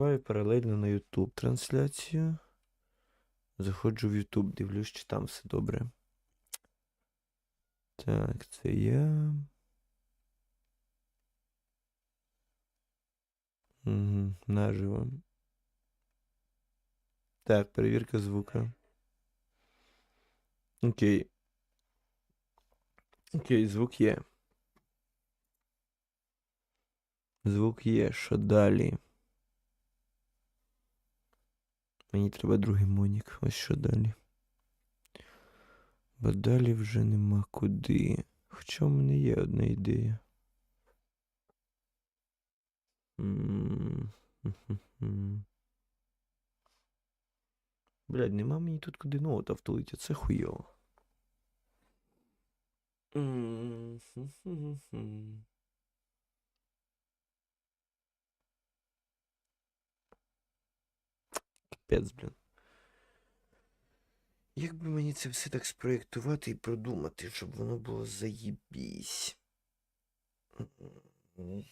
Відкриваю паралельно на YouTube трансляцію. Заходжу в YouTube, дивлюсь, чи там все добре. Так, це я. Угу, наживо. Так, перевірка звука. Окей. Окей, звук є. Звук є. Що далі? Мені треба другий монік. Ось що далі. Бо далі вже нема куди. Хоча в мене є одна ідея. Блядь, нема мені тут куди ноута втулити, це хуйово. Капець, блін. Як би мені це все так спроєктувати і продумати, щоб воно було заєбісь. М.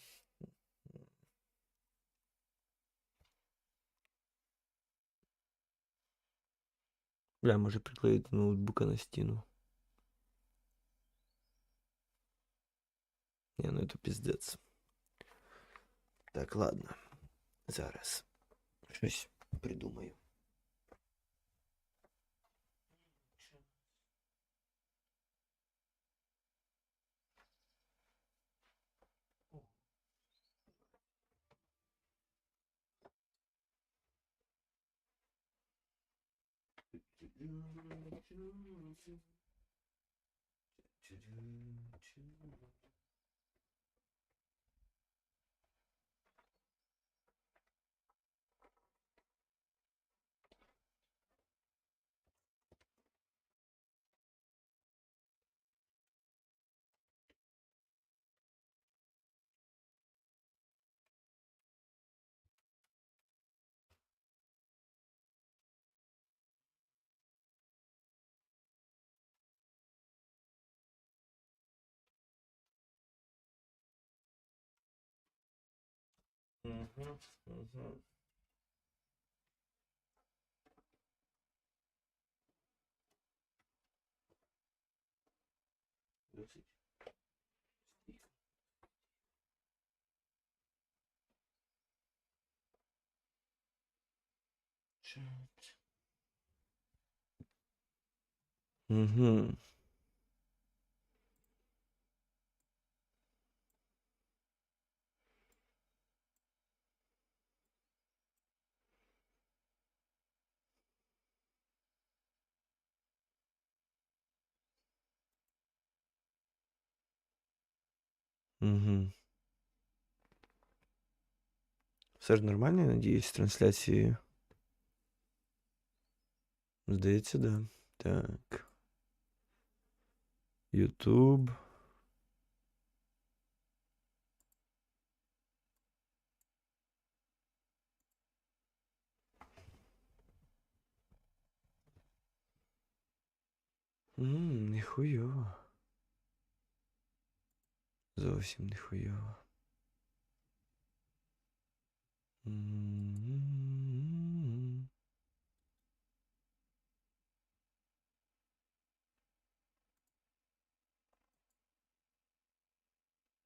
Бля, може приклеїти ноутбука на стіну. Не, ну это пиздец. Так, ладно. Зараз. Щось придумаю. to do to do to do Угу, угу. Досить. Чат. Угу. Угу. Все ж нормально, я надіюсь, з трансляцією. Здається, да. Так. Ютуб. Ммм, нехуйово. Зовсім нехуйово. М.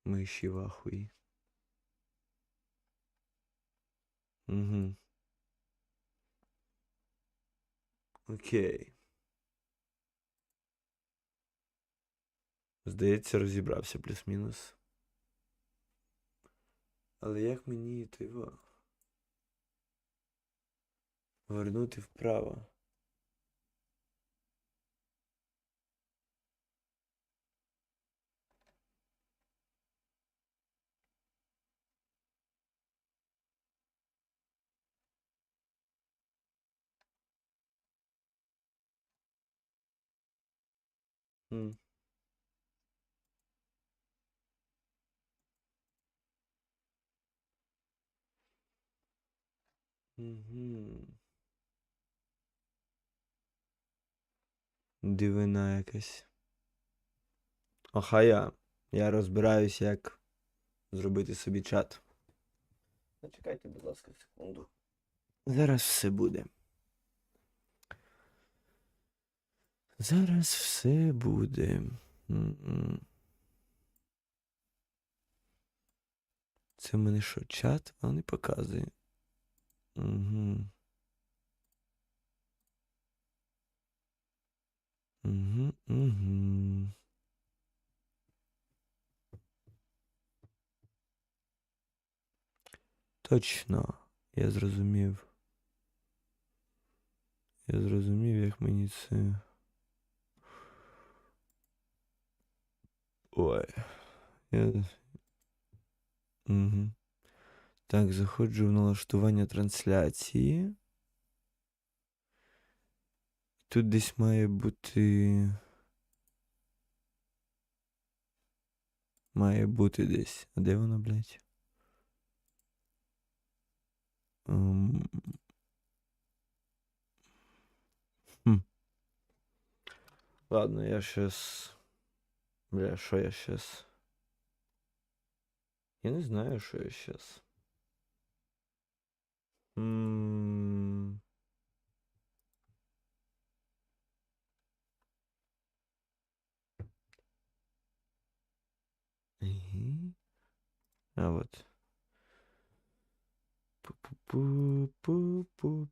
Миші в ахуї. Угу. Окей. Здається, розібрався плюс-мінус. Але як мені його вернути вправо? М. Угу. Дивина якась. Охая. Я Я розбираюсь, як зробити собі чат. Зачекайте, будь ласка, секунду. Зараз все буде. Зараз все буде. Це в мене що, чат? А не показує. Угу. Угу, угу. Точно, я зрозумів. Я зрозумів, як мені це. Ой. Я... Угу. Так, заходжу в налаштування трансляції. Тут десь має бути. Має бути десь. А де воно, блядь? Ем, хм. Ладно, я щас. Бля, що я щас? Я не знаю, що я щас. А вот. Пу-пу-пу-пу-пуп.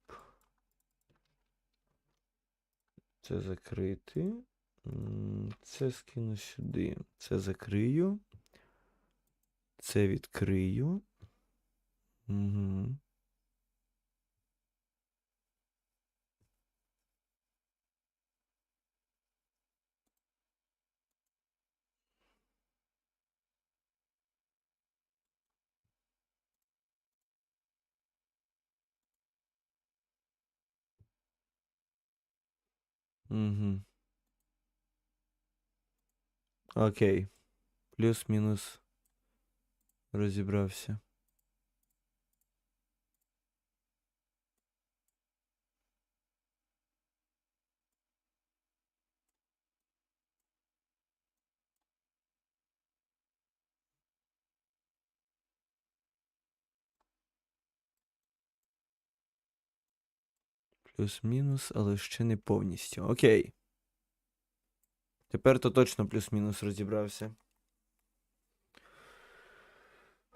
Це закрити. Це скину сюди. Це закрию. Це відкрию. Угу. Угу. Окей. Плюс-мінус. Розібрався. Плюс-мінус, але ще не повністю. Окей. Тепер то точно плюс-мінус розібрався.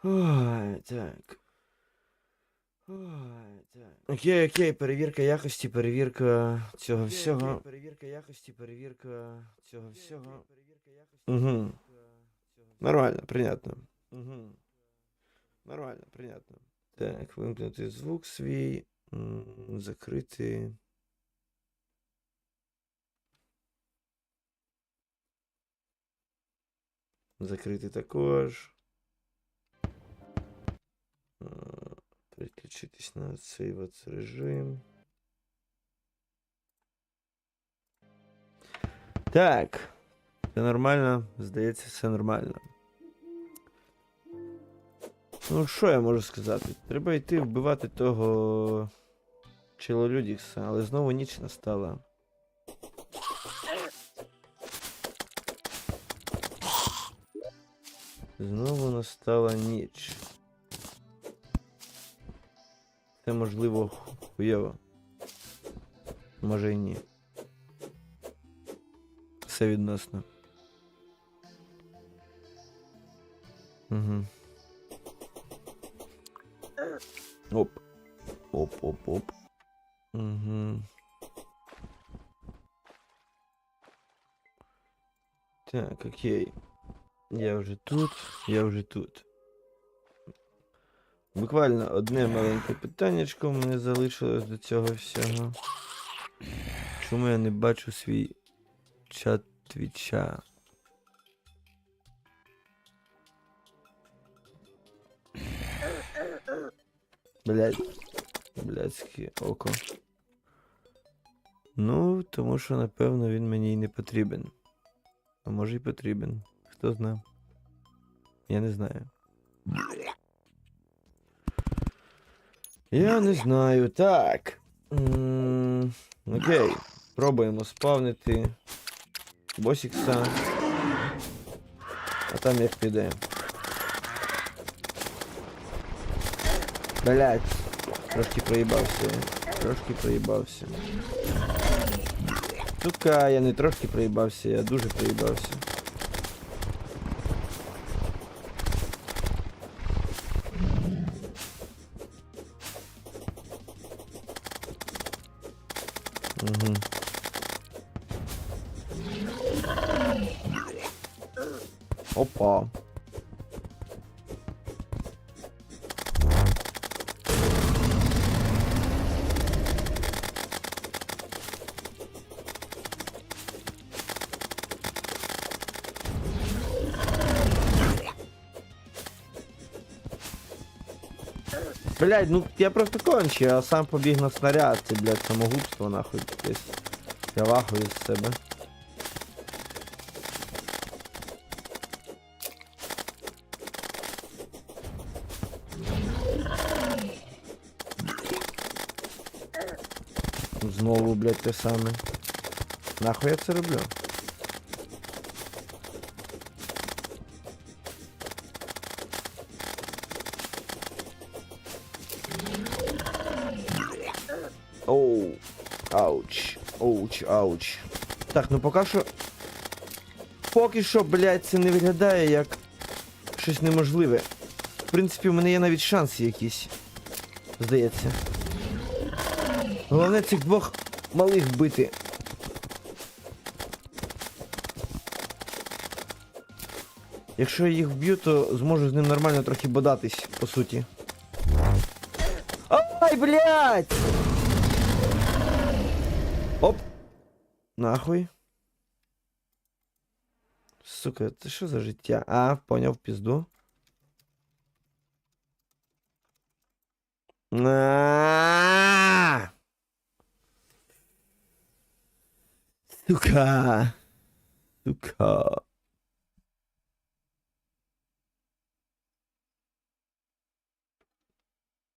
Ой, так. Ой, так. Окей, окей, перевірка якості, перевірка цього всього. Перевірка якості, перевірка цього всього. Перевірка Угу. Нормально, прийнятно. Угу. Нормально, прийнятно. Так, вимкнути звук свій. Закрити. Закрити також. Е, Переключитись на от режим. Так. Все нормально. Здається, все нормально. Ну, що я можу сказати? Треба йти вбивати того Челолюдікса, але знову ніч настала. Знову настала ніч. Це можливо хуєво. Може і ні. Все відносно. Угу. Оп. Оп, оп, оп. Угу. Так, окей. Я вже тут, я вже тут. Буквально одне маленьке питаннячко мене залишилось до цього всього. Чому я не бачу свій чат твіча? Блядь. Блядське око. Ну, тому що, напевно, він мені й не потрібен. А може й потрібен. Хто знає. Я не знаю. Я не знаю. Так. М, Окей. Пробуємо спавнити босікса. А там як піде. Блять, трошки проїбався. я. Трошки проїбався. Сука, я не трошки проїбався, я дуже проїбався. Угу. Опа. Блять, ну я просто кончу, а сам побіг на снаряд, це, блядь, самогубство нахуй десь. Я вахую з себе. Знову, блядь, те саме. Нахуй я це роблю? Ауч. Ауч, ауч. Так, ну поки що. Поки що, блядь, це не виглядає як щось неможливе. В принципі, у мене є навіть шанси якісь. Здається. Головне цих двох малих вбити. Якщо я їх вб'ю, то зможу з ним нормально трохи бодатись, по суті. Ай, блядь! Нахуй. Сука, це що за життя? А, поняв пізду. На! Сука. Сука.